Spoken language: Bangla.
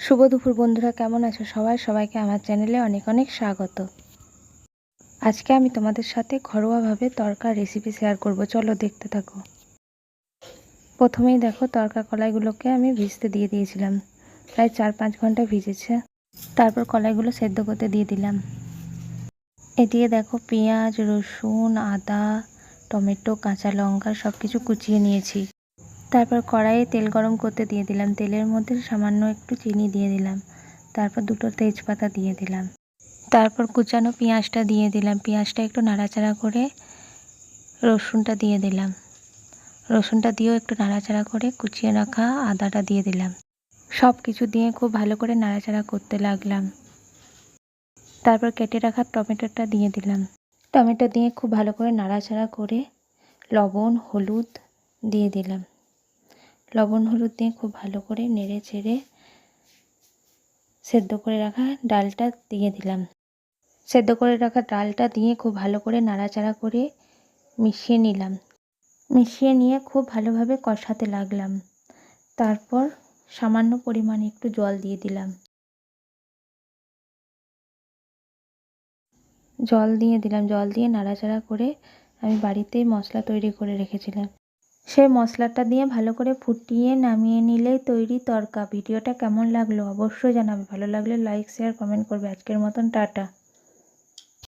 শুভ দুপুর বন্ধুরা, কেমন আছো সবাই? সবাইকে আমার চ্যানেলে অনেক অনেক স্বাগত। আজকে আমি তোমাদের সাথে ঘরোয়াভাবে তরকার রেসিপি শেয়ার করব। চলো দেখতে থাকো। প্রথমেই দেখো, তরকা কলাইগুলোকে আমি ভিজতে দিয়ে দিয়েছিলাম। প্রায় চার পাঁচ ঘণ্টা ভিজেছে। তারপর কলাইগুলো সেদ্ধ করতে দিয়ে দিলাম। এদিকে দেখো, পেঁয়াজ, রসুন, আদা, টমেটো, কাঁচা লঙ্কা সব কিছু কুচিয়ে নিয়েছি। তারপর কড়াইয়ে তেল গরম করতে দিয়ে দিলাম। তেলের মধ্যে সামান্য একটু চিনি দিয়ে দিলাম। তারপর দুটো তেজপাতা দিয়ে দিলাম। তারপর কুচানো পেঁয়াজটা দিয়ে দিলাম। পেঁয়াজটা একটু নাড়াচাড়া করে রসুনটা দিয়ে দিলাম। রসুনটা দিয়েও একটু নাড়াচাড়া করে কুচিয়ে রাখা আদাটা দিয়ে দিলাম। সব কিছু দিয়ে খুব ভালো করে নাড়াচাড়া করতে লাগলাম। তারপর কেটে রাখা টমেটোটা দিয়ে দিলাম। টমেটো দিয়ে খুব ভালো করে নাড়াচাড়া করে লবণ, হলুদ দিয়ে দিলাম। লবণ, হলুদ দিয়ে খুব ভালো করে নেড়ে চেড়ে সেদ্ধ করে রাখা ডালটা দিয়ে দিলাম। সেদ্ধ করে রাখা ডালটা দিয়ে খুব ভালো করে নাড়াচাড়া করে মিশিয়ে নিলাম। মিশিয়ে নিয়ে খুব ভালোভাবে কষাতে লাগলাম। তারপর সামান্য পরিমাণে একটু জল দিয়ে দিলাম। জল দিয়ে দিলাম। জল দিয়ে নাড়াচাড়া করে আমি বাড়িতেই মশলা তৈরি করে রেখেছিলাম। সেই মশলাটা দিয়ে ভালো করে ফুটিয়ে নামিয়ে নিলেই তৈরি তরকা। ভিডিওটা কেমন লাগল অবশ্যই জানাবে। ভালো লাগলে লাইক শেয়ার কমেন্ট করবে। আজকের মতন টাটা।